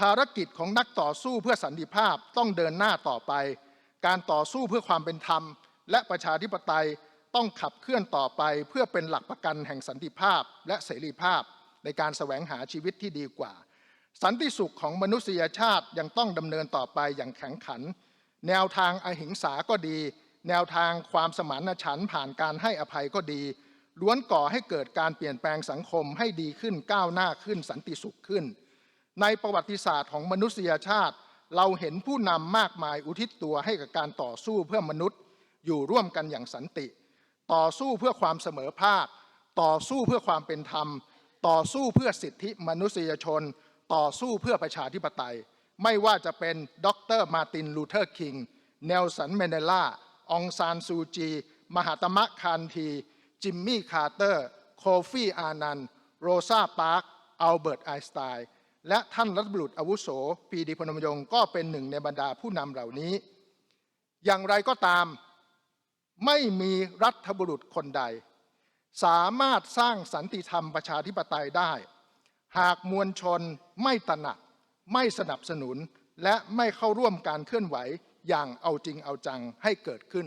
ภารกิจของนักต่อสู้เพื่อสันติภาพต้องเดินหน้าต่อไป การต่อสู้เพื่อความเป็นธรรม และประชาธิปไตยต้องขับเคลื่อนต่อไป เพื่อเป็นหลักประกันแห่งสันติภาพและเสรีภาพ ในการแสวงหาชีวิตที่ดีกว่า สันติสุขของมนุษยชาติยังต้องดำเนินต่อไปอย่างแข็งขัน แนวทางอหิงสาก็ดี แนวทางความสมานฉันท์ผ่านการให้อภัยก็ดี ล้วนก่อให้เกิดการเปลี่ยนแปลงสังคมให้ดีขึ้นก้าวหน้าขึ้นสันติสุขขึ้น ในประวัติศาสตร์ของมนุษยชาติ เราเห็นผู้นำมากมายอุทิศตัวให้กับการต่อสู้เพื่อมนุษย์อยู่ร่วมกันอย่างสันติ ต่อสู้เพื่อความเสมอภาค ต่อสู้เพื่อความเป็นธรรม ต่อสู้เพื่อสิทธิมนุษยชน ต่อสู้เพื่อประชาธิปไตย ไม่ว่าจะเป็นดรมาร์ตินลูเทอร์คิงเนลสันเมเนลาองซานซูจี มหาตมะคานที จิมมี่คาร์เตอร์ โคฟีอานันโรซาปาร์คอัลเบิร์ตไอน์สไตน์ และท่านรัฐบุรุษอาวุโสปีดีพนมยงก็เป็นหนึ่งในบรรดาผู้นำเหล่านี้ อย่างไรก็ตาม ไม่มีรัฐบุรุษคนใด สามารถสร้างสันติธรรมประชาธิปไตยได้ หากมวลชนไม่ตระหนัก ไม่สนับสนุน และไม่เข้าร่วมการเคลื่อนไหวอย่างเอาจริงเอาจังให้เกิดขึ้น